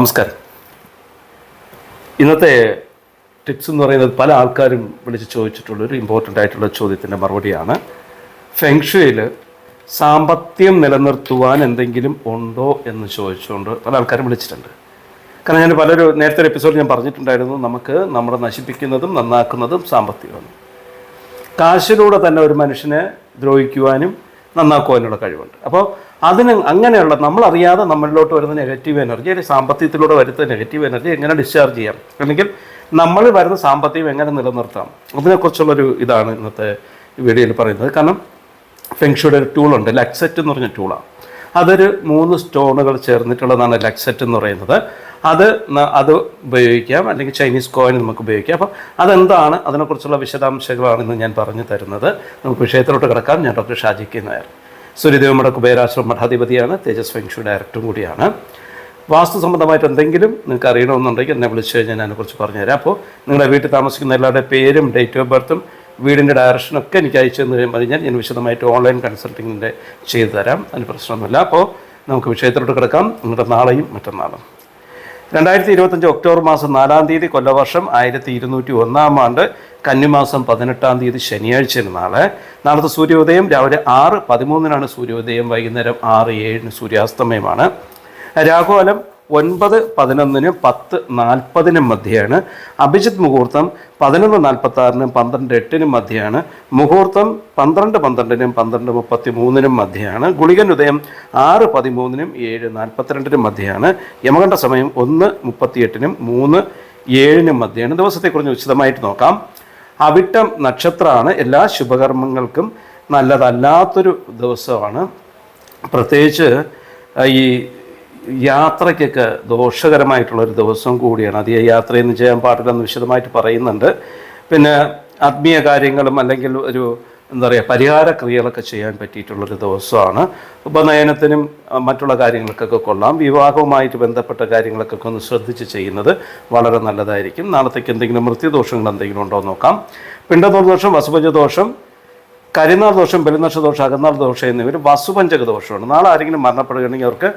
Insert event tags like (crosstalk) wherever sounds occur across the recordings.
നമസ്കാരം. ഇന്നത്തെ ടിപ്സ് എന്ന് പറയുന്നത് പല ആൾക്കാരും വിളിച്ച് ചോദിച്ചിട്ടുള്ള ഒരു ഇമ്പോർട്ടന്റ് ആയിട്ടുള്ള ചോദ്യത്തിന്റെ മറുപടിയാണ്. ഫെങ്ഷുയിൽ സാമ്പത്തികം നിലനിർത്തുവാൻ എന്തെങ്കിലും ഉണ്ടോ എന്ന് ചോദിച്ചുകൊണ്ട് പല ആൾക്കാരും വിളിച്ചിട്ടുണ്ട്. കാരണം ഞാൻ പലരും നേരത്തെ എപ്പിസോഡ് ഞാൻ പറഞ്ഞിട്ടുണ്ടായിരുന്നു നമുക്ക് നമ്മുടെ നശിപ്പിക്കുന്നതും നന്നാക്കുന്നതും സാമ്പത്തികമാണ്. കാശിലൂടെ തന്നെ ഒരു മനുഷ്യനെ ദ്രോഹിക്കുവാനും നന്നാക്കുവാനുള്ള കഴിവുണ്ട്. അപ്പോൾ അതിന് അങ്ങനെയുള്ള നമ്മളറിയാതെ നമ്മളിലോട്ട് വരുന്ന നെഗറ്റീവ് എനർജി അല്ലെങ്കിൽ സാമ്പത്തികത്തിലൂടെ വരുന്ന നെഗറ്റീവ് എനർജി എങ്ങനെ ഡിസ്ചാർജ് ചെയ്യാം? അല്ലെങ്കിൽ നമ്മൾ വരുന്ന സാമ്പത്തികം എങ്ങനെ നിലനിർത്താം? അതിനെക്കുറിച്ചുള്ളൊരു ഇതാണ് ഇന്നത്തെ വീഡിയോയിൽ പറയുന്നത്. കാരണം ഫെങ്ഷുയുടെ ഒരു ടൂളുണ്ട് ലക്സെറ്റ് എന്ന് പറഞ്ഞ ടൂളാണ് അതൊരു മൂന്ന് സ്റ്റോണുകൾ ചേർന്നിട്ടുള്ളതാണ് ലക്സെറ്റ് എന്ന് പറയുന്നത്. അത് അത് ഉപയോഗിക്കാം. അല്ലെങ്കിൽ ചൈനീസ് കോയിൻ നമുക്ക് ഉപയോഗിക്കാം. അപ്പോൾ അതെന്താണ്? അതിനെക്കുറിച്ചുള്ള വിശദാംശങ്ങളാണ് ഇന്ന് ഞാൻ പറഞ്ഞു തരുന്നത്. നമുക്ക് വിഷയത്തിലോട്ട് കിടക്കാം. ഞാൻ ഡോക്ടർ ഷാജി നായർ. സൂര്യദേവമുടെ കുബേരാശ്രമ മഠാധിപതിയാണ്. തേജസ് ഫെങ്ഷു ഡയറക്ടറും കൂടിയാണ്. വാസ്തു സംബന്ധമായിട്ട് എന്തെങ്കിലും നിങ്ങൾക്ക് അറിയണമെന്നുണ്ടെങ്കിൽ എന്നെ വിളിച്ചു കഴിഞ്ഞാൽ ഞാൻ അതിനെക്കുറിച്ച് പറഞ്ഞുതരാം. അപ്പോൾ നിങ്ങളുടെ വീട്ടിൽ താമസിക്കുന്ന എല്ലാവരുടെ പേരും ഡേറ്റ് ഓഫ് ബർത്തും വീടിന്റെ ഡയറക്ഷനൊക്കെ എനിക്ക് അയച്ചു തന്നു കഴിഞ്ഞാൽ ഞാൻ വിശദമായിട്ട് ഓൺലൈൻ കൺസൾട്ടിങ്ങിന്റെ ചെയ്തു തരാം. അതിന് പ്രശ്നമൊന്നുമില്ല. അപ്പോൾ നമുക്ക് വിഷയത്തിലോട്ട് കിടക്കാം. നിങ്ങളുടെ നാളെയും മറ്റന്നാളും. രണ്ടായിരത്തി ഇരുപത്തഞ്ച് ഒക്ടോബർ മാസം നാലാം തീയതി കൊല്ലവർഷം ആയിരത്തി ഇരുന്നൂറ്റി ഒന്നാം ആണ്ട് കന്നിമാസം പതിനെട്ടാം തീയതി ശനിയാഴ്ചയാണ് നാളെ. നാളത്തെ സൂര്യോദയം രാവിലെ ആറ് പതിമൂന്നിനാണ് സൂര്യോദയം വൈകുന്നേരം ആറ് ഏഴിന് സൂര്യാസ്തമയമാണ്. രാഘുകാലം ഒൻപത് പതിനൊന്നിനും പത്ത് നാൽപ്പതിനും മധ്യയാണ്. അഭിജിത്ത് മുഹൂർത്തം പതിനൊന്ന് നാൽപ്പത്തി ആറിനും പന്ത്രണ്ട് എട്ടിനും മധ്യയാണ്. മുഹൂർത്തം പന്ത്രണ്ട് പന്ത്രണ്ടിനും പന്ത്രണ്ട് മുപ്പത്തി മൂന്നിനും മധ്യയാണ്. ഗുളികൻ ഉദയം ആറ് പതിമൂന്നിനും ഏഴ് നാൽപ്പത്തിരണ്ടിനും മധ്യയാണ്. യമകണ്ഠ സമയം ഒന്ന് മുപ്പത്തിയെട്ടിനും മൂന്ന് ഏഴിനും മധ്യയാണ്. ദിവസത്തെക്കുറിച്ച് വിശദമായിട്ട് നോക്കാം. അവിട്ടം നക്ഷത്രമാണ്. എല്ലാ ശുഭകർമ്മങ്ങൾക്കും നല്ലതല്ലാത്തൊരു ദിവസമാണ്. പ്രത്യേകിച്ച് ഈ യാത്രയ്ക്കൊക്കെ ദോഷകരമായിട്ടുള്ളൊരു ദിവസം കൂടിയാണ്. അധികം യാത്രയൊന്നും ചെയ്യാൻ പാടില്ലെന്ന് വിശദമായിട്ട് പറയുന്നുണ്ട്. പിന്നെ ആത്മീയ കാര്യങ്ങളും അല്ലെങ്കിൽ ഒരു എന്താ പറയുക പരിഹാര ക്രിയകളൊക്കെ ചെയ്യാൻ പറ്റിയിട്ടുള്ളൊരു ദിവസമാണ്. ഉപനയനത്തിനും മറ്റുള്ള കാര്യങ്ങൾക്കൊക്കെ കൊള്ളാം. വിവാഹവുമായിട്ട് ബന്ധപ്പെട്ട കാര്യങ്ങളൊക്കെ ഒന്ന് ശ്രദ്ധിച്ച് ചെയ്യുന്നത് വളരെ നല്ലതായിരിക്കും. നാളത്തേക്ക് എന്തെങ്കിലും മൃത്യുദോഷങ്ങൾ എന്തെങ്കിലും ഉണ്ടോ നോക്കാം. പിണ്ടദോഷം വസുഭജ ദോഷം കരിനാൾ ദോഷം ബലിനക്ഷ ദോഷം ദോഷം എന്നിവർ വസുപഞ്ചക ദോഷമുണ്ട്. നാളെ ആരെങ്കിലും മരണപ്പെടുകയാണെങ്കിൽ അവർക്ക്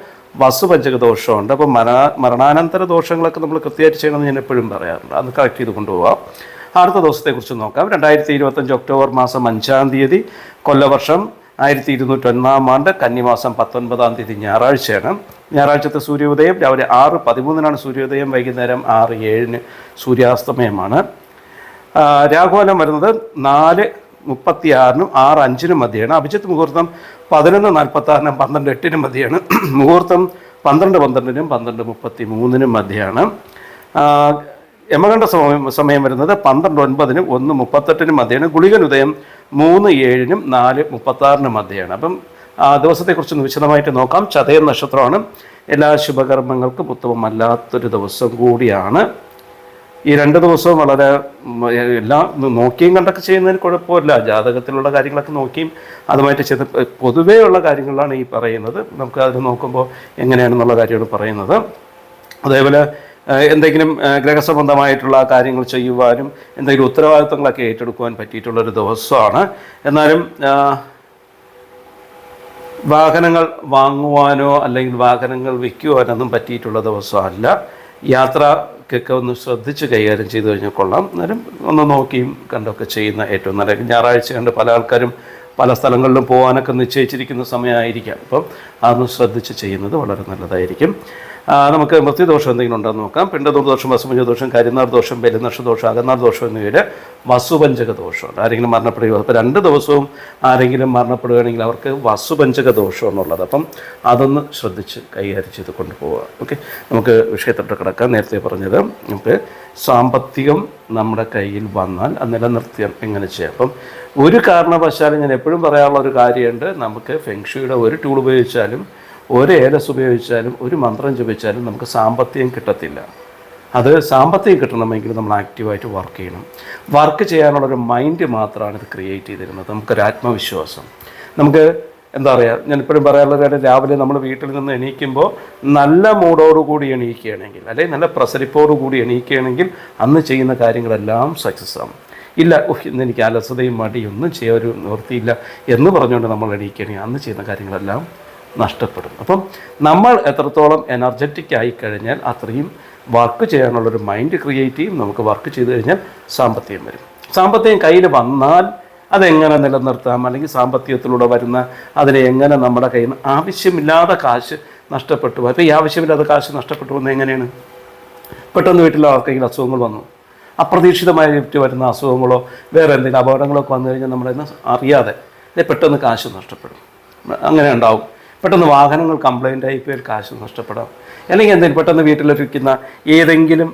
വസുപഞ്ചക ദോഷമുണ്ട്. അപ്പോൾ മരണ മരണാനന്തര ദോഷങ്ങളൊക്കെ നമ്മൾ കൃത്യമായിട്ട് ചെയ്യണമെന്ന് ഞാൻ എപ്പോഴും പറയാറുണ്ട്. അത് കറക്റ്റ് ചെയ്ത് കൊണ്ടുപോകാം അടുത്ത ദിവസത്തെക്കുറിച്ച് നോക്കാം. രണ്ടായിരത്തി ഇരുപത്തഞ്ച് ഒക്ടോബർ മാസം അഞ്ചാം തീയതി കൊല്ലവർഷം ആയിരത്തി ഇരുന്നൂറ്റൊന്നാം ആണ്ട് കന്നിമാസം പത്തൊൻപതാം തീയതി ഞായറാഴ്ചയാണ്. ഞായറാഴ്ചത്തെ സൂര്യോദയം രാവിലെ ആറ് പതിമൂന്നിനാണ് സൂര്യോദയം വൈകുന്നേരം ആറ് ഏഴിന് സൂര്യാസ്തമയമാണ്. രാഘുകാലം വരുന്നത് നാല് മുപ്പത്തി ആറിനും ആറ് അഞ്ചിനും മധ്യയാണ് അഭിജിത്ത് മുഹൂർത്തം പതിനൊന്ന് നാൽപ്പത്തി ആറിനും പന്ത്രണ്ട് എട്ടിനും മധ്യയാണ് (clears throat) മുഹൂർത്തം പന്ത്രണ്ട് പന്ത്രണ്ടിനും പന്ത്രണ്ട് മുപ്പത്തി മൂന്നിനും മധ്യയാണ് ആ, യമകണ്ഠ സമയം സമയം വരുന്നത് പന്ത്രണ്ട് ഒൻപതിനും ഒന്ന് മുപ്പത്തെട്ടിനും മധ്യയാണ് ഗുളികൻ ഉദയം മൂന്ന് ഏഴിനും നാല് മുപ്പത്താറിനും മധ്യയാണ് അപ്പം ആ ദിവസത്തെക്കുറിച്ച് വിശദമായിട്ട് നോക്കാം. ചതയ നക്ഷത്രമാണ്. എല്ലാ ശുഭകർമ്മങ്ങൾക്കും ഉത്തമമല്ലാത്തൊരു ദിവസം കൂടിയാണ്. ഈ രണ്ട് ദിവസവും വളരെ എല്ലാം നോക്കിയും കണ്ടൊക്കെ ചെയ്യുന്നതിന് കുഴപ്പമില്ല. ജാതകത്തിലുള്ള കാര്യങ്ങളൊക്കെ നോക്കിയും അതുമായിട്ട് ചെയ്ത് പൊതുവേ ഉള്ള കാര്യങ്ങളാണ് ഈ പറയുന്നത്. നമുക്ക് അതിൽ നോക്കുമ്പോൾ എങ്ങനെയാണെന്നുള്ള കാര്യമാണ് പറയുന്നത്. അതേപോലെ എന്തെങ്കിലും ഗ്രഹസംബന്ധമായിട്ടുള്ള കാര്യങ്ങൾ ചെയ്യുവാനും എന്തെങ്കിലും ഉത്തരവാദിത്തങ്ങളൊക്കെ ഏറ്റെടുക്കുവാൻ പറ്റിയിട്ടുള്ളൊരു ദിവസമാണ്. എന്നാലും വാഹനങ്ങൾ വാങ്ങുവാനോ അല്ലെങ്കിൽ വാഹനങ്ങൾ വിൽക്കുവാനൊന്നും പറ്റിയിട്ടുള്ള ദിവസമല്ല. യാത്രക്കൊക്കെ ഒന്ന് ശ്രദ്ധിച്ച് കൈകാര്യം ചെയ്തു കഴിഞ്ഞാൽ കൊള്ളാം. അന്നേരം ഒന്ന് നോക്കിയും കണ്ടൊക്കെ ചെയ്യുന്ന ഏറ്റവും നല്ല ഞായറാഴ്ച കണ്ട് പല ആൾക്കാരും പല സ്ഥലങ്ങളിലും പോകാനൊക്കെ നിശ്ചയിച്ചിരിക്കുന്ന സമയമായിരിക്കാം. അപ്പം അതൊന്ന് ശ്രദ്ധിച്ച് ചെയ്യുന്നത് വളരെ നല്ലതായിരിക്കും. നമുക്ക് മൃത്യുദോഷം എന്തെങ്കിലും ഉണ്ടോ എന്ന് നോക്കാം. പിണ്ടദോഷം വസുപഞ്ച ദോഷം കരിനാർ ദോഷം ബലിനക്ഷ ദോഷം അകന്നാർ ദോഷം എന്നിവയിൽ വസുപഞ്ചക ദോഷമുണ്ട് ആരെങ്കിലും മരണപ്പെടുകയോ അപ്പോൾ രണ്ട് ദിവസവും ആരെങ്കിലും മരണപ്പെടുകയാണെങ്കിൽ അവർക്ക് വസുപഞ്ചക ദോഷം എന്നുള്ളത്. അപ്പം അതൊന്ന് ശ്രദ്ധിച്ച് കൈകാര്യം ചെയ്ത് കൊണ്ടുപോവുക. ഓക്കെ? നമുക്ക് വിഷയത്തോട്ട് കിടക്കാം. നേരത്തെ പറഞ്ഞത് നമുക്ക് സാമ്പത്തികം നമ്മുടെ കയ്യിൽ വന്നാൽ അത് നിലനിർത്തിയാൽ എങ്ങനെ ചെയ്യാം? അപ്പം ഒരു കാരണവശാലും ഞാൻ എപ്പോഴും പറയാനുള്ള ഒരു കാര്യമുണ്ട്. നമുക്ക് ഫെങ്ഷുയുടെ ഒരു ടൂൾ ഉപയോഗിച്ചാലും ഒരു ഏലസ് ഉപയോഗിച്ചാലും ഒരു മന്ത്രം ജപിച്ചാലും നമുക്ക് സാമ്പത്തികം കിട്ടത്തില്ല. അത് സാമ്പത്തികം കിട്ടണമെങ്കിൽ നമ്മൾ ആക്റ്റീവായിട്ട് വർക്ക് ചെയ്യണം. വർക്ക് ചെയ്യാനുള്ളൊരു മൈൻഡ് മാത്രമാണ് ഇത് ക്രിയേറ്റ് ചെയ്തിരുന്നത്. നമുക്കൊരു ആത്മവിശ്വാസം. നമുക്ക് എന്താ പറയുക ഞാൻ ഇപ്പോഴും പറയാനുള്ള കാര്യം രാവിലെ നമ്മൾ വീട്ടിൽ നിന്ന് എണീക്കുമ്പോൾ നല്ല മൂഡോടുകൂടി എണീക്കുകയാണെങ്കിൽ അല്ലെങ്കിൽ നല്ല പ്രസരിപ്പോടുകൂടി എണീക്കുകയാണെങ്കിൽ അന്ന് ചെയ്യുന്ന കാര്യങ്ങളെല്ലാം സക്സസ് ആവും ഇല്ല ഇന്ന് എനിക്ക് അലസതയും മടിയൊന്നും ചെയ്യാൻ ഒരു നിവൃത്തിയില്ല എന്ന് പറഞ്ഞുകൊണ്ട് നമ്മൾ എണീക്കുകയാണെങ്കിൽ അന്ന് ചെയ്യുന്ന കാര്യങ്ങളെല്ലാം നഷ്ടപ്പെടും അപ്പം നമ്മൾ എത്രത്തോളം എനർജറ്റിക് ആയി കഴിഞ്ഞാൽ അത്രയും വർക്ക് ചെയ്യാനുള്ളൊരു മൈൻഡ് ക്രിയേറ്റ് ചെയ്യും നമുക്ക് വർക്ക് ചെയ്ത് കഴിഞ്ഞാൽ സാമ്പത്തികം വരും. സാമ്പത്തികം കയ്യിൽ വന്നാൽ അതെങ്ങനെ നിലനിർത്താം? അല്ലെങ്കിൽ സാമ്പത്തികത്തിലൂടെ വരുന്ന അതിനെ എങ്ങനെ നമ്മുടെ കയ്യിൽ നിന്ന് ആവശ്യമില്ലാതെ കാശ് നഷ്ടപ്പെട്ടു അപ്പോൾ ഈ ആവശ്യമില്ലാതെ കാശ് നഷ്ടപ്പെട്ടു പോകുന്നത് എങ്ങനെയാണ്? പെട്ടെന്ന് വീട്ടിൽ ആർക്കെങ്കിലും അസുഖങ്ങൾ വന്നു. അപ്രതീക്ഷിതമായിട്ട് വരുന്ന അസുഖങ്ങളോ വേറെ എന്തെങ്കിലും അപകടങ്ങളൊക്കെ വന്നു കഴിഞ്ഞാൽ നമ്മളിന്ന് അറിയാതെ പെട്ടെന്ന് കാശ് നഷ്ടപ്പെടും. അങ്ങനെ ഉണ്ടാവും. പെട്ടെന്ന് വാഹനങ്ങൾ കംപ്ലൈന്റ് ആയി പോയി കാശ് നഷ്ടപ്പെടാം. അല്ലെങ്കിൽ എന്തെങ്കിലും പെട്ടെന്ന് വീട്ടിലിരിക്കുന്ന ഏതെങ്കിലും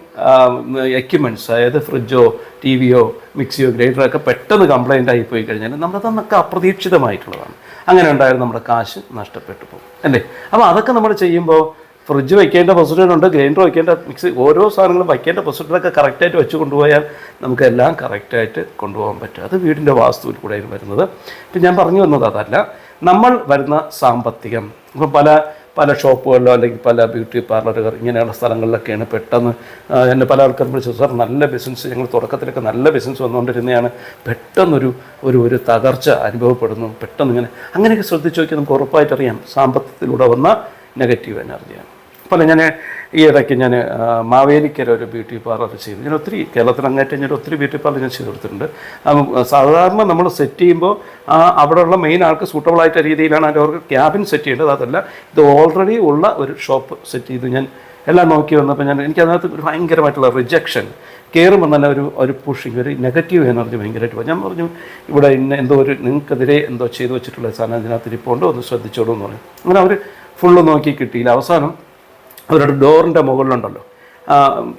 എക്യുപ്മെന്റ്സ് അതായത് ഫ്രിഡ്ജോ ടി വിയോ മിക്സിയോ ഗ്രൈൻഡറോ ഒക്കെ പെട്ടെന്ന് കംപ്ലൈന്റ് ആയി പോയി കഴിഞ്ഞാൽ നമ്മളതൊന്നൊക്കെ അപ്രതീക്ഷിതമായിട്ടുള്ളതാണ്. അങ്ങനെ ഉണ്ടായാലും നമ്മുടെ കാശ് നഷ്ടപ്പെട്ടു പോകും. അല്ലേ? അപ്പോൾ അതൊക്കെ നമ്മൾ ചെയ്യുമ്പോൾ ഫ്രിഡ്ജ് വയ്ക്കേണ്ട പൊസിഷൻ ഉണ്ട് ഗ്രൈൻഡർ വയ്ക്കേണ്ട മിക്സി ഓരോ സാധനങ്ങളും വയ്ക്കേണ്ട പൊസിഷനൊക്കെ കറക്റ്റായിട്ട് വെച്ച് കൊണ്ടുപോയാൽ നമുക്കെല്ലാം കറക്റ്റായിട്ട് കൊണ്ടുപോകാൻ പറ്റും. അത് വീടിന്റെ വാസ്തുവിൽ കൂടെയാണ് വരുന്നത്. ഇപ്പം ഞാൻ പറഞ്ഞു വന്നത് അതല്ല നമ്മൾ വരുന്ന സാമ്പത്തികം ഇപ്പം പല പല ഷോപ്പുകളിലോ അല്ലെങ്കിൽ പല ബ്യൂട്ടി പാർലറുകൾ ഇങ്ങനെയുള്ള സ്ഥലങ്ങളിലൊക്കെയാണ് പെട്ടെന്ന് എന്നെ പല ആൾക്കാരും വിളിച്ചു സാർ നല്ല ബിസിനസ് ഞങ്ങൾ തുടക്കത്തിലൊക്കെ നല്ല ബിസിനസ് വന്നുകൊണ്ടിരുന്നതാണ്. പെട്ടെന്നൊരു ഒരു ഒരു തകർച്ച അനുഭവപ്പെടുന്നു പെട്ടെന്ന് ഇങ്ങനെ അങ്ങനെയൊക്കെ ശ്രദ്ധിച്ച് നോക്കിയാൽ നമുക്ക് ഉറപ്പായിട്ടറിയാം സാമ്പത്തികത്തിലൂടെ വന്ന നെഗറ്റീവ് എനർജിയാണ് അപ്പോൾ ഞാൻ ഈ ഇടയ്ക്ക് ഞാൻ മാവേലിക്കര ഒരു ബ്യൂട്ടി പാർലർ ചെയ്തു. ഞാൻ ഒത്തിരി കേരളത്തിൽ അങ്ങേറ്റം ഞാൻ ഒത്തിരി ബ്യൂട്ടി പാർലർ ഞാൻ ചെയ്ത് കൊടുത്തിട്ടുണ്ട് സാധാരണ നമ്മൾ സെറ്റ് ചെയ്യുമ്പോൾ ആ അവിടെയുള്ള മെയിൻ ആൾക്ക് സൂട്ടബിൾ ആയിട്ട് രീതിയിലാണ് അതിന്റെ അവർക്ക് ക്യാബിൻ സെറ്റ് ചെയ്യേണ്ടത്. അതല്ല ഇത് ഓൾറെഡി ഉള്ള ഒരു ഷോപ്പ് സെറ്റ് ചെയ്ത് ഞാൻ എല്ലാം നോക്കി വന്നപ്പോൾ ഞാൻ എനിക്ക് അതിനകത്ത് ഒരു ഭയങ്കരമായിട്ടുള്ള റിജക്ഷൻ കയറുമ്പോൾ തന്നെ ഒരു ഒരു പുഷിങ് ഒരു നെഗറ്റീവ് എനർജി ഭയങ്കരമായിട്ട് പോയി. ഞാൻ പറഞ്ഞു ഇവിടെ ഇന്ന എന്തോ ഒരു നിങ്ങൾക്കെതിരെ എന്തോ ചെയ്തു വെച്ചിട്ടുള്ള സാധനം ഇതിനകത്ത് ഇരിപ്പോണ്ടോ ഒന്ന് ശ്രദ്ധിച്ചോളൂ എന്ന് പറഞ്ഞു. അങ്ങനെ അവർ ഫുള്ള് നോക്കി കിട്ടിയില്ല. അവസാനം അവരുടെ ഡോറിന്റെ മുകളിലുണ്ടല്ലോ.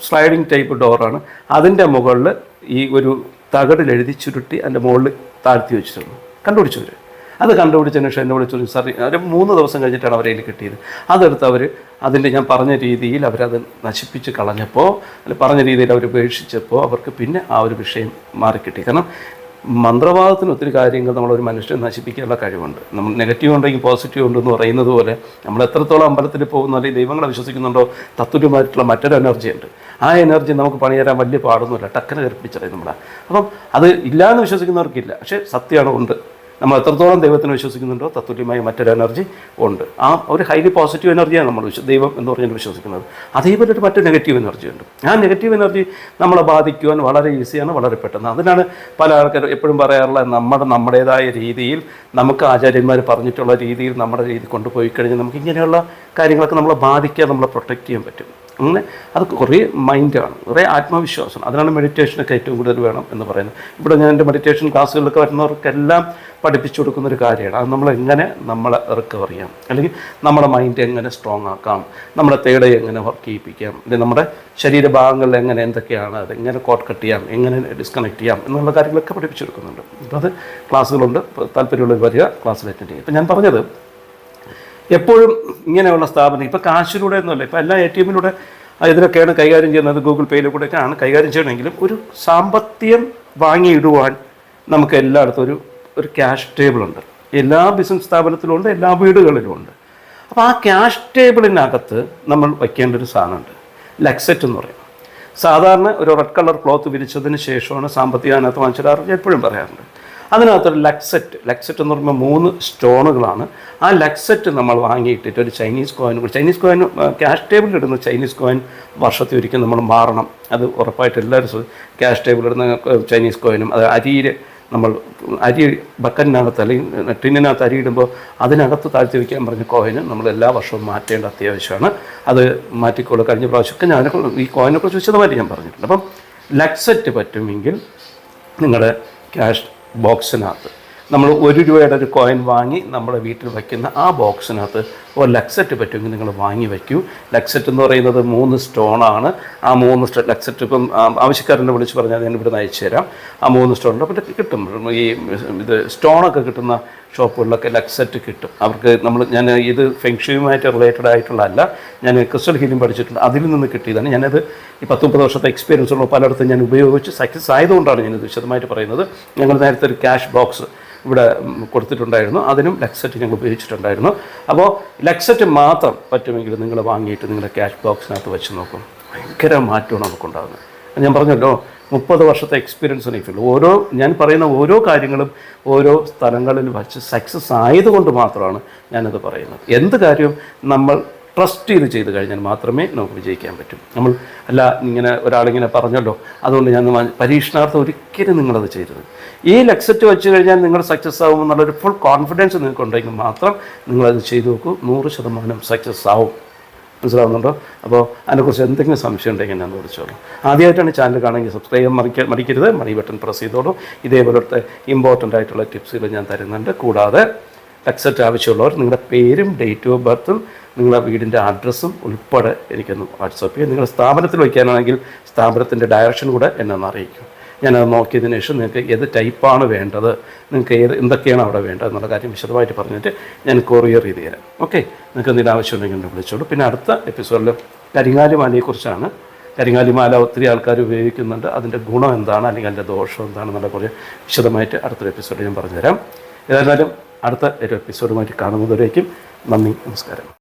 സ്ലൈഡിങ് ടൈപ്പ് ഡോറാണ്. അതിന്റെ മുകളിൽ ഈ ഒരു തകടിൽ എഴുതി ചുരുട്ടി അതിന്റെ മുകളിൽ താഴ്ത്തി വെച്ചിട്ടുണ്ട്. കണ്ടുപിടിച്ചവർ അത് കണ്ടുപിടിച്ചതിന് ശേഷം എന്നെ വിളിച്ചു സാർ ഒരു മൂന്ന് ദിവസം കഴിഞ്ഞിട്ടാണ് അവരെ കിട്ടിയത്. അതെടുത്ത് അവർ അതിന്റെ ഞാൻ പറഞ്ഞ രീതിയിൽ അവരത് നശിപ്പിച്ച് കളഞ്ഞപ്പോൾ അല്ല പറഞ്ഞ രീതിയിൽ അവർ ഉപേക്ഷിച്ചപ്പോൾ അവർക്ക് പിന്നെ ആ ഒരു വിഷയം മാറിക്കിട്ടി. കാരണം മന്ത്രവാദത്തിന് ഒത്തിരി കാര്യങ്ങൾ നമ്മളൊരു മനുഷ്യൻ നശിപ്പിക്കാനുള്ള കഴിവുണ്ട്. നമ്മൾ നെഗറ്റീവ് ഉണ്ടെങ്കിൽ പോസിറ്റീവ് ഉണ്ടെന്ന് പറയുന്നത് പോലെ നമ്മൾ എത്രത്തോളം അമ്പലത്തിൽ പോകുന്നു അല്ലെങ്കിൽ ദൈവങ്ങളെ വിശ്വസിക്കുന്നുണ്ടോ തത്തുല്യമായിട്ടുള്ള മറ്റൊരു എനർജി ഉണ്ട്. ആ എനർജി നമുക്ക് പണി തരാൻ വലിയ പാടൊന്നുമില്ല. ടക്കനെ കരുപ്പിച്ചറിയും നമ്മളെ. അപ്പം അത് ഇല്ലയെന്ന് വിശ്വസിക്കുന്നവർക്കില്ല. പക്ഷേ സത്യമാണ് ഉണ്ട്. നമ്മൾ എത്രത്തോളം ദൈവത്തിന് വിശ്വസിക്കുന്നുണ്ടോ തത്തുല്യമായ മറ്റൊരു എനർജി ഉണ്ട്. ആ ഒരു ഹൈലി പോസിറ്റീവ് എനർജിയാണ് നമ്മൾ ദൈവം എന്ന് പറഞ്ഞാൽ വിശ്വസിക്കുന്നത്. അതേപോലെ ഒരു മറ്റു നെഗറ്റീവ് എനർജി ഉണ്ട്. ആ നെഗറ്റീവ് എനർജി നമ്മളെ ബാധിക്കുവാൻ വളരെ ഈസിയാണ് വളരെ പെട്ടെന്ന്. അതിനാണ് പല ആൾക്കാർ എപ്പോഴും പറയാറുള്ളത് നമ്മുടെ നമ്മുടേതായ രീതിയിൽ നമുക്ക് ആചാര്യന്മാർ പറഞ്ഞിട്ടുള്ള രീതിയിൽ നമ്മുടെ രീതി കൊണ്ടുപോയി കഴിഞ്ഞാൽ നമുക്ക് ഇങ്ങനെയുള്ള കാര്യങ്ങളൊക്കെ നമ്മളെ ബാധിക്കാൻ നമ്മളെ പ്രൊട്ടക്റ്റ് ചെയ്യാൻ പറ്റും. അങ്ങനെ അത് കുറേ മൈൻഡാണ് കുറേ ആത്മവിശ്വാസം അതിനാണ് മെഡിറ്റേഷനൊക്കെ ഏറ്റവും കൂടുതൽ വേണം എന്ന് പറയുന്നത്. ഇവിടെ ഞാൻ എന്റെ മെഡിറ്റേഷൻ ക്ലാസ്സുകളിലൊക്കെ വരുന്നവർക്കെല്ലാം പഠിപ്പിച്ചു കൊടുക്കുന്ന ഒരു കാര്യമാണ്. അത് നമ്മളെങ്ങനെ നമ്മളെ റിക്കവർ ചെയ്യാം? അല്ലെങ്കിൽ നമ്മുടെ മൈൻഡ് എങ്ങനെ സ്ട്രോങ് ആക്കാം? നമ്മുടെ തേട എങ്ങനെ വർക്ക് ചെയ്യിപ്പിക്കാം അല്ലെങ്കിൽ നമ്മുടെ ശരീരഭാഗങ്ങളിൽ എങ്ങനെ എന്തൊക്കെയാണ്? അത് എങ്ങനെ കോട്ട് കട്ട് ചെയ്യാം? എങ്ങനെ ഡിസ്കണക്ട് ചെയ്യാം? എന്നുള്ള കാര്യങ്ങളൊക്കെ പഠിപ്പിച്ചു കൊടുക്കുന്നുണ്ട്. അപ്പോൾ അത് ക്ലാസ്സുകളുണ്ട്. താല്പര്യമുള്ളവർ വരിക ക്ലാസ്സിൽ അറ്റൻഡ് ചെയ്യും ഇപ്പം ഞാൻ പറഞ്ഞത് എപ്പോഴും ഇങ്ങനെയുള്ള സ്ഥാപനം ഇപ്പോൾ കാശിലൂടെ ഒന്നുമല്ല ഇപ്പോൾ എല്ലാ എ ടി എമ്മിലൂടെ ഇതിനൊക്കെയാണ് കൈകാര്യം ചെയ്യുന്നത് ഗൂഗിൾ പേയിലൂടെയൊക്കെയാണ് കൈകാര്യം ചെയ്യണമെങ്കിലും ഒരു സാമ്പത്തികം വാങ്ങിയിടുവാൻ നമുക്ക് എല്ലായിടത്തും ഒരു ഒരു ക്യാഷ് ടേബിളുണ്ട്. എല്ലാ ബിസിനസ് സ്ഥാപനത്തിലും ഉണ്ട് എല്ലാ വീടുകളിലും ഉണ്ട് അപ്പോൾ ആ ക്യാഷ് ടേബിളിനകത്ത് നമ്മൾ വയ്ക്കേണ്ട ഒരു സാധനമുണ്ട്. ലക്സെറ്റ് എന്ന് പറയും. സാധാരണ ഒരു റെഡ് കളർ ക്ലോത്ത് വിരിച്ചതിന് ശേഷമാണ് സാമ്പത്തിക അതിനകത്ത് വാങ്ങിച്ചിടാറ് എപ്പോഴും പറയാറുണ്ട്. അതിനകത്തൊരു ലക്സെറ്റ് ലക്സെറ്റ് എന്ന് പറയുമ്പോൾ മൂന്ന് സ്റ്റോണുകളാണ്. ആ ലക്സെറ്റ് നമ്മൾ വാങ്ങിയിട്ടിട്ട് ഒരു Chinese coin Chinese coin cash ടേബിളിൽ ഇടുന്ന ചൈനീസ് കോയിൻ വർഷത്തിൽ ഒരിക്കൽ നമ്മൾ മാറണം. അത് ഉറപ്പായിട്ട് എല്ലാവരും ക്യാഷ് ടേബിളിൽ ഇടുന്ന ചൈനീസ് കോയിനും അത് അരിയിൽ നമ്മൾ അരി ബക്കറ്റിനകത്ത് അല്ലെങ്കിൽ ടിന്നിനകത്ത് അരി ഇടുമ്പോൾ അതിനകത്ത് താഴ്ത്തി വയ്ക്കാൻ പറഞ്ഞ കോയിന് നമ്മൾ എല്ലാ വർഷവും മാറ്റേണ്ട അത്യാവശ്യമാണ്. അത് മാറ്റിക്കോളും. കഴിഞ്ഞ പ്രാവശ്യമൊക്കെ ഞാൻ ഈ കോയിനെക്കുറിച്ച് വിശദമായിട്ട് ഞാൻ പറഞ്ഞിട്ടുണ്ട്. അപ്പം ലക്സെറ്റ് പറ്റുമെങ്കിൽ നിങ്ങളുടെ ക്യാഷ് ബോക്സിനകത്ത്. നമ്മൾ ഒരു രൂപയുടെ ഒരു കോയിൻ വാങ്ങി നമ്മുടെ വീട്ടിൽ വയ്ക്കുന്ന ആ ബോക്സിനകത്ത് ഒരു ലക്സെറ്റ് പറ്റുമെങ്കിൽ നിങ്ങൾ വാങ്ങി വയ്ക്കൂ. ലക്സെറ്റ് എന്ന് പറയുന്നത് മൂന്ന് സ്റ്റോണാണ് ആ മൂന്ന് സ്റ്റോ ലക്സെറ്റ് ഇപ്പം ആവശ്യക്കാരനെ വിളിച്ച് പറഞ്ഞാൽ ഞാൻ ഇവിടുന്ന് അയച്ചു തരാം. ആ മൂന്ന് സ്റ്റോണുണ്ട് അപ്പം കിട്ടും. ഈ ഇത് സ്റ്റോണൊക്കെ കിട്ടുന്ന ഷോപ്പുകളിലൊക്കെ ലക്സെറ്റ് കിട്ടും. അവർക്ക് നമ്മൾ ഞാൻ ഇത് ഫെങ്ഷുമായിട്ട് റിലേറ്റഡ് ആയിട്ടുള്ളതല്ല. ഞാൻ ക്രിസ്റ്റൽ ഹീലിംഗ് പഠിച്ചിട്ടുണ്ട്. അതിൽ നിന്ന് കിട്ടിയതാണ്. ഞാനത് ഈ പത്ത് മുപ്പത് വർഷത്തെ എക്സ്പീരിയൻസ് ഉള്ള പലയിടത്തും ഞാൻ ഉപയോഗിച്ച് സക്സസ് ആയതുകൊണ്ടാണ് ഞാനിത് വിശദമായിട്ട് പറയുന്നത്. ഞങ്ങൾ നേരത്തെ ഒരു ക്യാഷ് ബോക്സ് ഇവിടെ കൊടുത്തിട്ടുണ്ടായിരുന്നു. അതിനും ലക്സെറ്റ് ഞങ്ങൾ ഉപയോഗിച്ചിട്ടുണ്ടായിരുന്നു. അപ്പോൾ ലക്സെറ്റ് മാത്രം പറ്റുമെങ്കിൽ നിങ്ങൾ വാങ്ങിയിട്ട് നിങ്ങളുടെ ക്യാഷ് ബോക്സിനകത്ത് വെച്ച് നോക്കും. ഭയങ്കര മാറ്റമാണ് നമുക്കുണ്ടാകുന്നത് ഞാൻ പറഞ്ഞല്ലോ മുപ്പത് വർഷത്തെ എക്സ്പീരിയൻസ് എനിക്കുള്ളൂ ഓരോ ഞാൻ പറയുന്ന ഓരോ കാര്യങ്ങളും ഓരോ സ്ഥലങ്ങളിൽ വച്ച് സക്സസ് ആയതുകൊണ്ട് മാത്രമാണ് ഞാനത് പറയുന്നത്. എന്ത് കാര്യവും നമ്മൾ ട്രസ്റ്റ് ചെയ്ത് ചെയ്ത് കഴിഞ്ഞാൽ മാത്രമേ നമുക്ക് വിജയിക്കാൻ പറ്റൂ. നമ്മൾ അല്ല ഇങ്ങനെ ഒരാളിങ്ങനെ പറഞ്ഞല്ലോ അതുകൊണ്ട് ഞാൻ പരീക്ഷണാർത്ഥം ഒരിക്കലും നിങ്ങളത് ചെയ്തത് ഈ ലക്സറ്റ് വെച്ച് കഴിഞ്ഞാൽ നിങ്ങൾ സക്സസ് ആവും എന്നുള്ളൊരു ഫുൾ കോൺഫിഡൻസ് നിങ്ങൾക്ക് ഉണ്ടെങ്കിൽ മാത്രം നിങ്ങളത് ചെയ്തു നോക്കൂ. നൂറ് ശതമാനം സക്സസ് ആവും. മനസ്സിലാവുന്നുണ്ടോ? അപ്പോൾ അതിനെക്കുറിച്ച് എന്തെങ്കിലും സംശയം ഉണ്ടെങ്കിൽ ഞാൻ വിളിച്ചോളൂ. ആദ്യമായിട്ടാണ് ചാനൽ കാണുമെങ്കിൽ സബ്സ്ക്രൈബ് ചെയ്യാൻ മറിക്ക മടിക്കരുത് മണി ബട്ടൺ പ്രസ് ചെയ്തോളൂ. ഇതേപോലത്തെ ഇമ്പോർട്ടന്റ് ആയിട്ടുള്ള ടിപ്സുകൾ ഞാൻ തരുന്നുണ്ട്. കൂടാതെ ടെക്സറ്റ് ആവശ്യമുള്ളവർ നിങ്ങളുടെ പേരും ഡേറ്റ് ഓഫ് ബർത്തും നിങ്ങളുടെ വീടിന്റെ അഡ്രസ്സും ഉൾപ്പെടെ എനിക്കൊന്ന് വാട്സപ്പ് ചെയ്യും നിങ്ങളുടെ സ്ഥാപനത്തിൽ വയ്ക്കാനാണെങ്കിൽ സ്ഥാപനത്തിന്റെ ഡയറക്ഷൻ കൂടെ എന്നെ ഒന്ന് അറിയിക്കും ഞാനത് നോക്കിയതിന് ശേഷം നിങ്ങൾക്ക് ഏത് ടൈപ്പാണ് വേണ്ടത് നിങ്ങൾക്ക് ഏത് എന്തൊക്കെയാണ് അവിടെ വേണ്ടത് എന്നുള്ള കാര്യം വിശദമായിട്ട് പറഞ്ഞിട്ട് ഞാൻ കൊറിയർ ചെയ്ത് തരാം. ഓക്കെ നിങ്ങൾക്ക് എന്തെങ്കിലും ആവശ്യമുണ്ടെങ്കിൽ എന്നെ വിളിച്ചോളൂ. പിന്നെ അടുത്ത എപ്പിസോഡിൽ കരിങ്ങാലിമാലയെക്കുറിച്ചാണ്. കരിങ്ങാലിമാല ഒത്തിരി ആൾക്കാർ ഉപയോഗിക്കുന്നുണ്ട്. അതിന്റെ ഗുണം എന്താണ്? അല്ലെങ്കിൽ അതിന്റെ ദോഷം എന്താണെന്നുള്ള കുറേ വിശദമായിട്ട് അടുത്തൊരു എപ്പിസോഡിൽ ഞാൻ പറഞ്ഞുതരാം. ഏതായാലും അടുത്ത ഒരു എപ്പിസോഡുമായിട്ട് കാണുന്നതുവരേക്കും നന്ദി നമസ്കാരം.